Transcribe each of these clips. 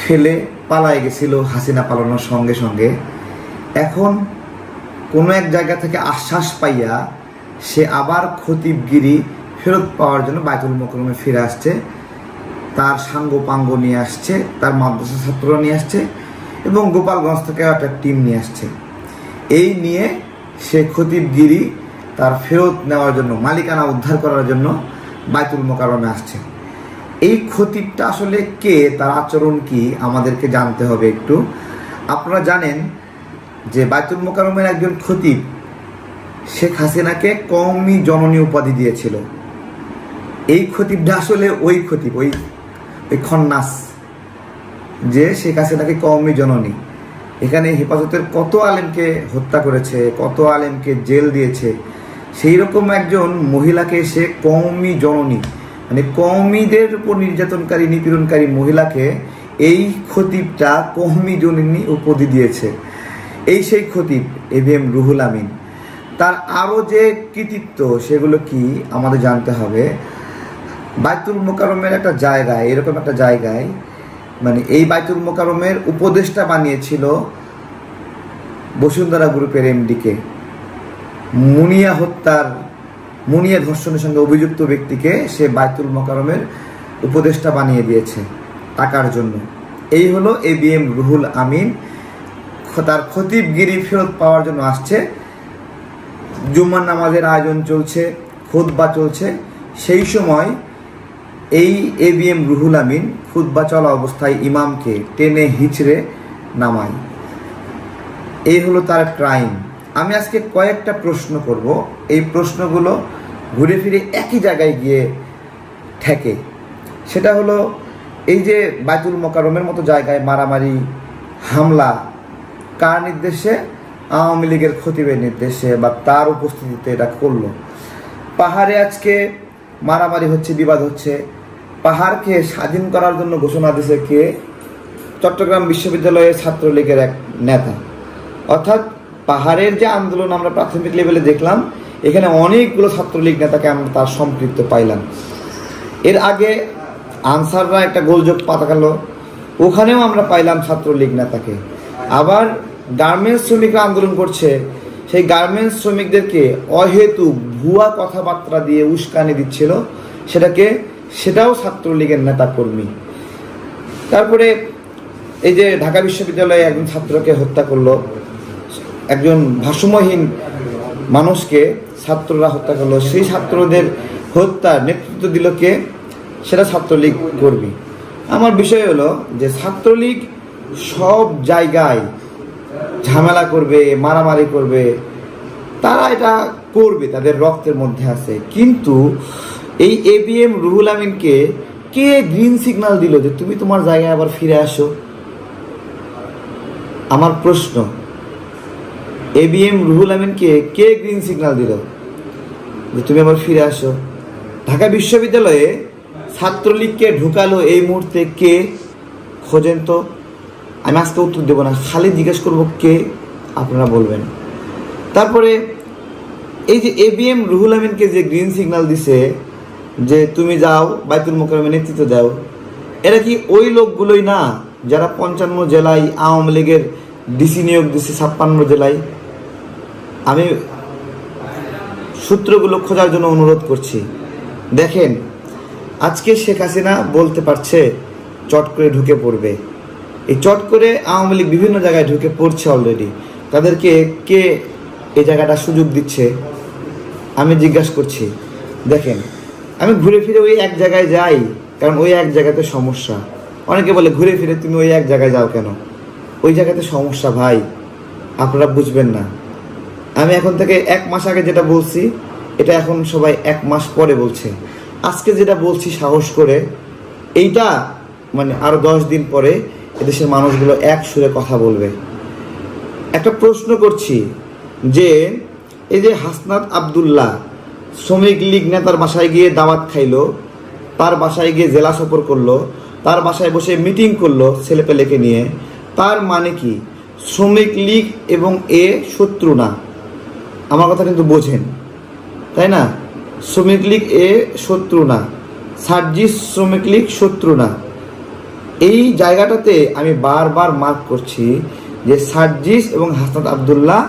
ফেলে পালায় গেছিল হাসিনা পালানোর সঙ্গে সঙ্গে। এখন কোনো এক জায়গা থেকে আশ্বাস পাইয়া সে আবার খতিবগিরি ফেরত পাওয়ার জন্য বাইতুল মোকরমে ফিরে আসছে। তার সাঙ্গ পাঙ্গ নিয়ে আসছে, তার মাদ্রাসা ছাত্র নিয়ে আসছে এবং গোপালগঞ্জ থেকে একটা টিম নিয়ে আসছে। এই নিয়ে সে খতিবগিরি তার ফেরত নেওয়ার জন্য, মালিকানা উদ্ধার করার জন্য বাইতুল মোকারমে আসছে। এই খতিবটা আসলে কে, তার আচরণ কি, আমাদেরকে জানতে হবে একটু। আপনারা জানেন যে বাইতুল মোকারমের একজন খতিব, শেখ হাসিনাকে কওমি জননী উপাধি দিয়েছিল। এই খতিবটা আসলে ওই খতিব, ওই ওই খন্নাস, যে শেখ হাসিনাকে কওমি জননী। এখানে হেফাজতের কত আলেমকে হত্যা করেছে, কত আলেমকে জেল দিয়েছে, সেই রকম একজন মহিলাকে সে কওমি জননী মানে কওমিদের উপর নির্যাতনকারী, নিপীড়নকারী মহিলাকে এই খতিবটা কওমি জনিনী উপাধি দিয়েছে। এই সেই খতিব এভিএম রুহুল আমিন। তার আরও যে কৃতিত্ব, সেগুলো কি আমাদের জানতে হবে। বাইতুল মোকারমের একটা জায়গায়, এরকম একটা জায়গায় মানে এই বাইতুল মোকারমের উপদেষ্টা বানিয়েছিল বসুন্ধরা গ্রুপের এমডিকে মুনিয়া হত্যার মুনিয়া ধর্ষণের সঙ্গে অভিযুক্ত ব্যক্তিকে সে বাইতুল মোকারমের উপদেষ্টা বানিয়ে দিয়েছে টাকার জন্য। এই হলো A B M Ruhul Amin. তার খতিবগিরি ফেরত পাওয়ার জন্য আসছে। জুম্মার নামাজের আয়োজন চলছে, খুতবা চলছে। সেই সময় এই A B M Ruhul Amin খুতবা চলা অবস্থায় ইমামকে টেনে হিচড়ে নামায়। এই হলো তার ক্রাইম। আমি আজকে কয়েকটা প্রশ্ন করব। এই প্রশ্নগুলো ঘুরে ফিরে একই জায়গায় গিয়ে ঠেকে। সেটা হলো এই যে বাইতুল মোকারমের মতো জায়গায় মারামারি, হামলা, কার নির্দেশে? আওয়ামী লীগের খতিবের নির্দেশে বা তার উপস্থিতিতে এটা করল। পাহাড়ে আজকে মারামারি হচ্ছে, বিবাদ হচ্ছে। পাহাড়কে স্বাধীন করার জন্য ঘোষণা দিয়েছে কে? চট্টগ্রাম বিশ্ববিদ্যালয়ের ছাত্রলীগের এক নেতা। অর্থাৎ পাহাড়ের যে আন্দোলন আমরা প্রাথমিক লেভেলে দেখলাম এখানে অনেকগুলো ছাত্রলীগ নেতাকে আমরা তার সম্পৃক্ত পাইলাম। এর আগে আনসাররা একটা গোলযোগ পাতা পাতাকালো ওখানেও আমরা পাইলাম ছাত্রলীগ নেতাকে। আবার গার্মেন্টস শ্রমিকরা আন্দোলন করছে, সেই গার্মেন্টস শ্রমিকদেরকে অহেতু ভুয়া কথাবার্তা দিয়ে উস্কানি দিচ্ছিল, সেটাকে, সেটাও ছাত্রলীগের নেতা কর্মী তারপরে এই যে ঢাকা বিশ্ববিদ্যালয়ে একজন ছাত্রকে হত্যা করল, একজন ভারসাম্যহীন মানুষকে ছাত্ররা হত্যা করল, সেই ছাত্রদের হত্যার নেতৃত্ব দিল কে? সেটা ছাত্রলীগ কর্মী। আমার বিষয় হলো যে ছাত্রলীগ সব জায়গায় ঝামেলা করবে, মারামারি করবে, তারা এটা করবে, তাদের রক্তের মধ্যে আছে। কিন্তু এই এবিএম রুহুল আমিনকে কে গ্রিন সিগন্যাল দিল যে তুমি তোমার জায়গায় আবার ফিরে আসো? আমার প্রশ্ন এবিএম রুহুল আমিনকে কে গ্রিন সিগন্যাল দিল? যে তুমি আবার ফিরে আসো। ঢাকা বিশ্ববিদ্যালয়ে ছাত্রলীগকে ঢুকালো এই মুহূর্তে কে? খোঁজেন তো। আমি আজকে উত্তর দেবো না। খালি জিজ্ঞেস করব কে? আপনারা বলবেন। তারপরে এই যে এ এবিএম রুহুল আমিনকে যে গ্রিন সিগন্যাল দিছে যে তুমি যাও, বাইতুল মোকারমে নেতৃত্ব দাও, এরা কি ওই লোকগুলোই না যারা পঞ্চান্ন জেলায় আওয়ামী লীগের ডিসি নিয়োগ দিছে ছাপ্পান্ন জেলায়? আমি সূত্রগুলো খোঁজার জন্য অনুরোধ করছি। দেখেন, আজকে শেখ হাসিনা বলতে পারছে, চট করে ঢুকে পড়বে। এই চট করে আওয়ামী লীগ বিভিন্ন জায়গায় ঢুকে পড়ছে অলরেডি তাদেরকে কে এই জায়গাটা সুযোগ দিচ্ছে? আমি জিজ্ঞাসা করছি। দেখেন, আমি ঘুরে ফিরে ওই এক জায়গায় যাই, কারণ ওই এক জায়গাতে সমস্যা। অনেকে বলে, ঘুরে ফিরে তুমি ওই এক জায়গায় যাও কেন? ওই জায়গাতে সমস্যা ভাই, আপনারা বুঝবেন না। আমি এখন থেকে এক মাস আগে যেটা বলছি, এটা এখন সবাই এক মাস পরে বলছে। আজকে যেটা বলছি সাহস করে, এইটা মানে আরও দশ দিন পরে এদেশের মানুষগুলো এক সুরে কথা বলবে। একটা প্রশ্ন করছি যে, এই যে হাসনাত আবদুল্লাহ শ্রমিক লীগ নেতার বাসায় গিয়ে দাওয়াত খাইলো, তার বাসায় গিয়ে জেলা সফর করল, তার বাসায় বসে মিটিং করল ছেলেপেলেকে নিয়ে, তার মানে কি? শ্রমিক লীগ এবং এ শত্রু না। আমার কথা কিন্তু বোঝেন। তাই না? শ্রমিক লীগ এ শত্রু না। সার্জিস শ্রমিক লীগ শত্রু না। এই জায়গাটাতে আমি বারবার মার্ক করছি যে সার্জিস এবং হাসনাত আবদুল্লাহ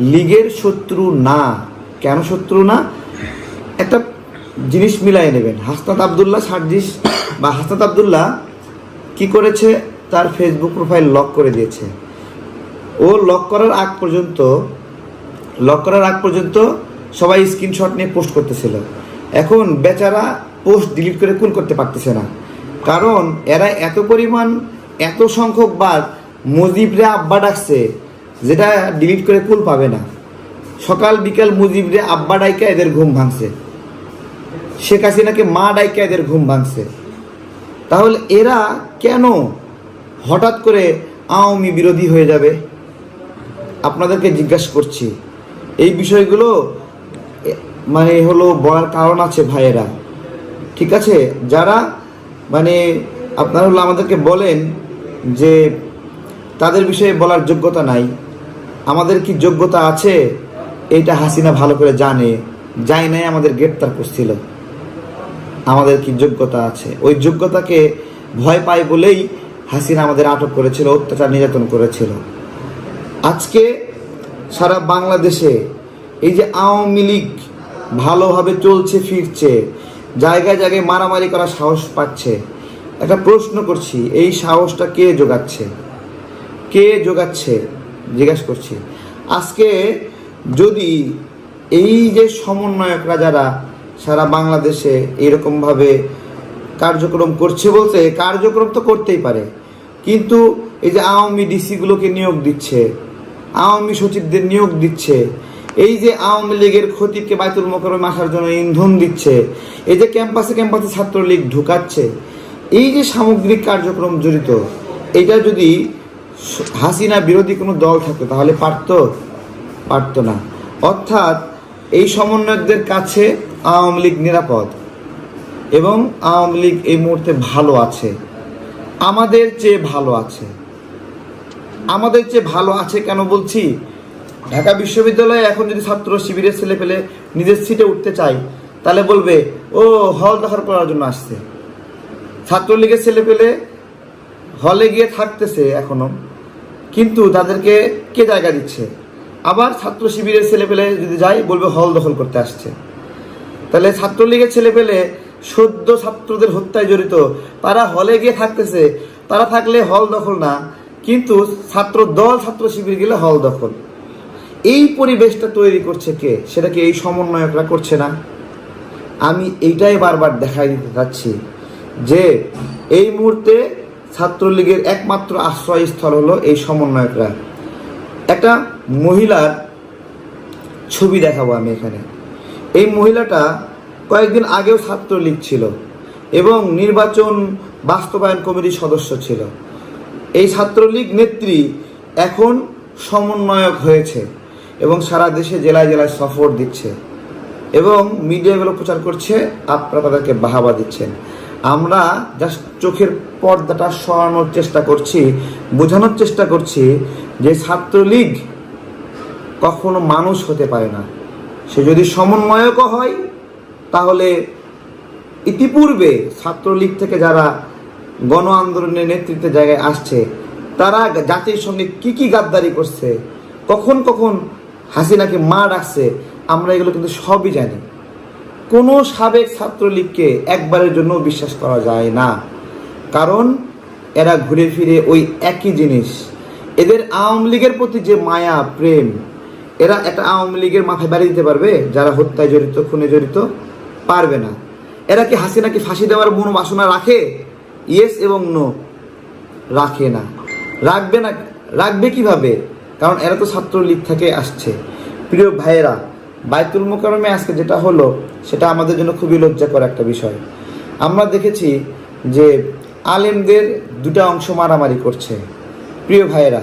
লীগের শত্রু না। কেন শত্রু না? একটা জিনিস মিলাই নেবেন। হাসনাত আবদুল্লাহ, সার্জিস বা হাসনাত আবদুল্লাহ কি করেছে? তার ফেসবুক প্রোফাইল লক করে দিয়েছে। ও লক করার আগ পর্যন্ত লক করার আগ পর্যন্ত সবাই স্ক্রিনশট নিয়ে পোস্ট করতেছিল। এখন বেচারা পোস্ট ডিলিট করে কুল করতে পারতেছে না। কারণ এরা এত পরিমাণ, এত সংখ্যক বার মুজিবরে আব্বা ডাকছে, যেটা ডিলিট করে কুল পাবে না। সকাল, বিকাল মুজিবরে আব্বা ডাইকা এদের ঘুম ভাঙছে। শেখ হাসিনাকে মা ডাইকা এদের ঘুম ভাঙছে। তাহলে এরা কেন হঠাৎ করে আওয়ামী বিরোধী হয়ে যাবে? আপনাদেরকে জিজ্ঞাসা করছি। এই বিষয়গুলো মানে হলো বলার কারণ আছে ভাইয়েরা। ঠিক আছে? যারা মানে আপনারা হলো আমাদেরকে বলেন যে তাদের বিষয়ে বলার যোগ্যতা নাই। আমাদের কি যোগ্যতা আছে? এইটা হাসিনা ভালো করে জানে। যাই নাই আমাদের গ্রেপ্তার করছিল। আমাদের কি যোগ্যতা আছে? ওই যোগ্যতাকে ভয় পায় বলেই হাসিনা আমাদের আটক করেছিল, অত্যাচার নির্যাতন করেছিল। আজকে সারা বাংলাদেশে এই যে আওয়ামী লীগ ভালোভাবে চলছে, ফিরছে, জায়গায় জায়গায় মারামারি করার সাহস পাচ্ছে, একটা প্রশ্ন করছি, এই সাহসটা কে যোগাচ্ছে? কে যোগাচ্ছে? জিজ্ঞাসা করছি। আজকে যদি এই যে সমন্বয়করা যারা সারা বাংলাদেশে এরকমভাবে কার্যক্রম করছে বলতে, কার্যক্রম তো করতেই পারে, কিন্তু এই যে আওয়ামী ডিসিগুলোকে নিয়োগ দিচ্ছে আওয়ামী সচিবদের নিয়োগ দিচ্ছে। এই যে আওয়ামী লীগের ক্ষতিকে বাইতুল মোকরমে আসার জন্য ইন্ধন দিচ্ছে, এই যে ক্যাম্পাসে ক্যাম্পাসে ছাত্রলীগ ঢুকাচ্ছে, এই যে সামগ্রিক কার্যক্রম জড়িত, এটা যদি হাসিনা বিরোধী কোনো দল থাকতো তাহলে পারতো? পারতো না। অর্থাৎ এই সমন্বয়কদের কাছে আওয়ামী লীগ নিরাপদ এবং আওয়ামী লীগ এই মুহূর্তে ভালো আছে। আমাদের চেয়ে ভালো আছে। আমাদের চেয়ে ভালো আছে কেন বলছি? ঢাকা বিশ্ববিদ্যালয়ে এখন যদি ছাত্র শিবিরের ছেলে পেলে নিজের সিটে উঠতে চাই তাহলে বলবে, ও, হল দখল করার জন্য আসছে। ছাত্রলীগের ছেলে পেলে হলে গিয়ে থাকতেছে এখনও, কিন্তু তাদেরকে কে জায়গা দিচ্ছে? আবার ছাত্র শিবিরের ছেলে পেলে যদি যায়, বলবে হল দখল করতে আসছে। তাহলে ছাত্রলীগের ছেলে পেলে সদ্য ছাত্রদের হত্যায় জড়িত, তারা হলে গিয়ে থাকতেছে, তারা থাকলে হল দখল না। কিন্তু ছাত্র দল, ছাত্র শিবির গেলে হল দখল। এই পরিবেশটা তৈরি করছে কে? সেটাকে এই সমন্বয়করা করছে না। আমি এইটাই বারবার দেখাই দিতে চাচ্ছি যে এই মুহূর্তে ছাত্রলীগের একমাত্র আশ্রয়স্থল হলো এই সমন্বয়করা। একটা মহিলার ছবি দেখাবো আমি এখানে। এই মহিলাটা কয়েকদিন আগেও ছাত্রলীগ ছিল এবং নির্বাচন বাস্তবায়ন কমিটির সদস্য ছিল। এই ছাত্রলীগ নেত্রী এখন সমন্বয়ক হয়েছে এবং সারা দেশে জেলায় জেলায় সফর দিচ্ছে এবং মিডিয়াগুলো প্রচার করছে, আপনারা তাদেরকে বাহাবা দিচ্ছেন। আমরা জাস্ট চোখের পর্দাটা সরানোর চেষ্টা করছি, বোঝানোর চেষ্টা করছি যে ছাত্রলীগ কখনো মানুষ হতে পারে না। সে যদি সমন্বয়কও হয়, তাহলে ইতিপূর্বে ছাত্রলীগ থেকে যারা গণ আন্দোলনের নেতৃত্বে জায়গায় আসছে। তারা জাতির সঙ্গে কি কি গাদ্দারি করছে? কখন কখন হাসিনাকে মা ডাকছে, আমরা এগুলো কিন্তু সবই জানি। কোনো সাবেক ছাত্রলীগকে একবারের জন্য বিশ্বাস করা যায় না। কারণ এরা ঘুরে ফিরে ওই একই জিনিস। এদের আওয়ামী লীগের প্রতি যে মায়া, প্রেম, এরা একটা আওয়ামী লীগের মাথায় বাড়ি দিতে পারবে? যারা হত্যায় জড়িত, খুনে জড়িত, পারবে না। এরা কি হাসিনাকে ফাঁসি দেওয়ার মনোবাসনা রাখে? ইয়েস এবং নো রাখে না। রাখবে না, রাখবে কীভাবে? কারণ এরা তো ছাত্রলীগ থেকে আসছে। প্রিয় ভাইয়েরা বায়তুল মোকারমে আজকে যেটা হলো, সেটা আমাদের জন্য খুবই লজ্জাকর একটা বিষয়। আমরা দেখেছি যে আলেমদের দুটা অংশ মারামারি করছে। প্রিয় ভাইয়েরা,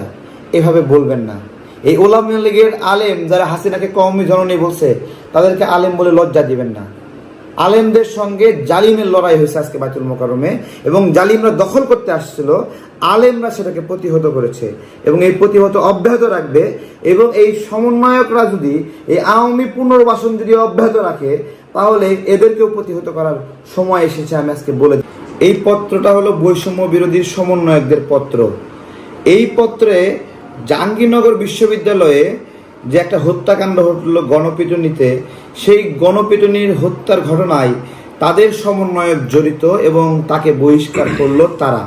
এভাবে বলবেন না। এই ওলামা লীগের আলেম, যারা হাসিনাকে কমই জননী বলছে, তাদেরকে আলেম বলে লজ্জা দিবেন না। আলেমদের সঙ্গে জালিমের লড়াই হয়েছে আজকে বাইতুল মোকারমে এবং জালিমরা দখল করতে আসছিল, আলেমরা সেটাকে প্রতিহত করেছে, এবং এই প্রতিহত অব্যাহত রাখবে, এবং এই সমন্বয়করা যদি এই আওয়ামী পুনর্বাসন যদি অব্যাহত রাখে, তাহলে এদেরকেও প্রতিহত করার সময় এসেছে আমি আজকে বলে। এই পত্রটা হলো বৈষম্য বিরোধী সমন্বয়কদের পত্র এই পত্রে জাহাঙ্গীরনগর বিশ্ববিদ্যালয়ে যে একটা হত্যাকাণ্ড ঘটল গণপিটুনিতে, সেই গণপিটুনির হত্যার ঘটনায় তাদের সমন্বয়ক জড়িত এবং তাকে বহিষ্কার করল তারা।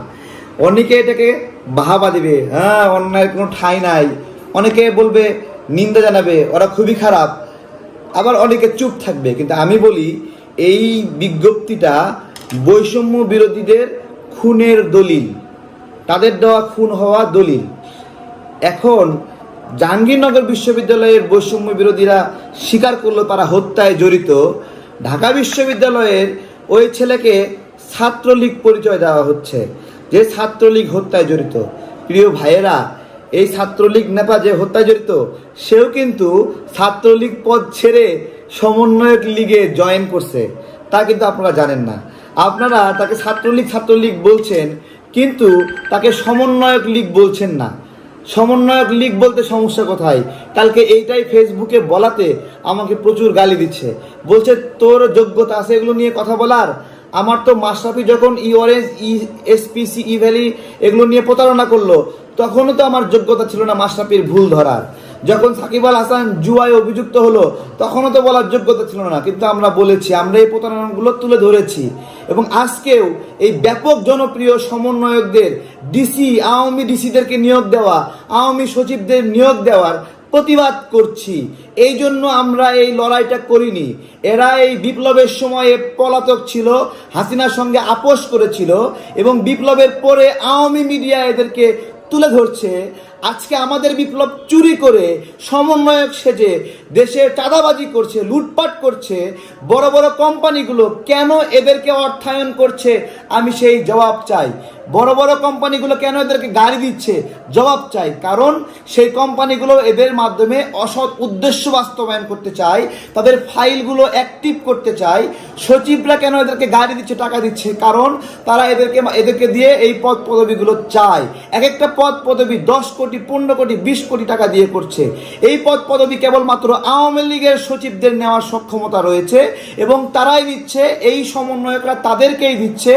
অনেকে এটাকে বাহাবা দিবে হ্যাঁ অন্যায়ের কোনো ঠাঁই নাই। অনেকে বলবে, নিন্দা জানাবে, ওরা খুবই খারাপ। আবার অনেকে চুপ থাকবে, কিন্তু আমি বলি, এই বিজ্ঞপ্তিটা বৈষম্য বিরোধীদের খুনের দলিল। তাদের দেওয়া খুন হওয়া দলিল। এখন জাহাঙ্গীরনগর বিশ্ববিদ্যালয়ের বৈষম্য বিরোধীরা স্বীকার করল তারা হত্যায় জড়িত। ঢাকা বিশ্ববিদ্যালয়ের ওই ছেলেকে ছাত্রলীগ পরিচয় দেওয়া হচ্ছে, যে ছাত্রলীগ হত্যায় জড়িত। প্রিয় ভাইয়েরা, এই ছাত্রলীগ নেতা যে হত্যায় জড়িত, সেও কিন্তু ছাত্রলীগ পদ ছেড়ে সমন্বয়ক লীগে জয়েন করছে। তা কিন্তু আপনারা জানেন না। আপনারা তাকে ছাত্রলীগ ছাত্রলীগ বলছেন, কিন্তু তাকে সমন্বয়ক লীগ বলছেন না। সমন্বয়ক লীগ বলতে সমস্যা কোথায়? কালকে এইটাই ফেসবুকে বলাতে আমাকে প্রচুর গালি দিচ্ছে। বলছে, তোর যোগ্যতা আছে এগুলো নিয়ে কথা বলার? আমার তো মাশরাফি যখন E orange, E SPC Evaly এগুলো নিয়ে প্রতারণা করল, তখনও তো আমার যোগ্যতা ছিল না মাশরাফির ভুল ধরার। যখন সাকিব আল হাসান জুয়ায় অভিযুক্ত হলো, তখনও তো বলার যোগ্যতা ছিল না। কিন্তু আমরা বলেছি, আমরা এই প্রতারণাগুলো তুলে ধরেছি। এবং আজকেও এই ব্যাপক জনপ্রিয় সমন্বয়কদের, ডিসি, আওয়ামী ডিসিদেরকে নিয়োগ দেওয়া, আওয়ামী সচিবদের নিয়োগ দেওয়ার প্রতিবাদ করছি। এই জন্য আমরা এই লড়াইটা করিনি। এরা এই বিপ্লবের সময়ে পলাতক ছিল, হাসিনার সঙ্গে আপোষ করেছিল এবং বিপ্লবের পরে আওয়ামী মিডিয়া এদেরকে তুলে ধরছে। আজকে আমাদের বিপ্লব চুরি করে সমন্বয়ক সেজে দেশে চাঁদাবাজি করছে, লুটপাট করছে, বড় বড় কোম্পানিগুলো কেন এদেরকে অর্থায়ন করছে, আমি সেই জবাব চাই। বড় বড় কোম্পানিগুলো কেন এদেরকে গাড়ি দিচ্ছে? জবাব চাই, কারণ সেই কোম্পানিগুলো এদের মাধ্যমে অসৎ উদ্দেশ্য বাস্তবায়ন করতে চায়, তাদের ফাইলগুলো অ্যাক্টিভ করতে চায়। সচিবরা কেন এদেরকে গাড়ি দিচ্ছে, টাকা দিচ্ছে? কারণ তারা এদেরকে এদেরকে দিয়ে এই পদ পদবিগুলো চায়। এক একটা পদ পদবি দশ কোটি, পনেরো কোটি, বিশ কোটি টাকা দিয়ে করছে। এই পদ পদবি কেবলমাত্র আওয়ামী লীগের সচিবদের নেওয়ার সক্ষমতা রয়েছে এবং তারাই দিচ্ছে, এই সমন্বয়করা তাদেরকেই দিচ্ছে।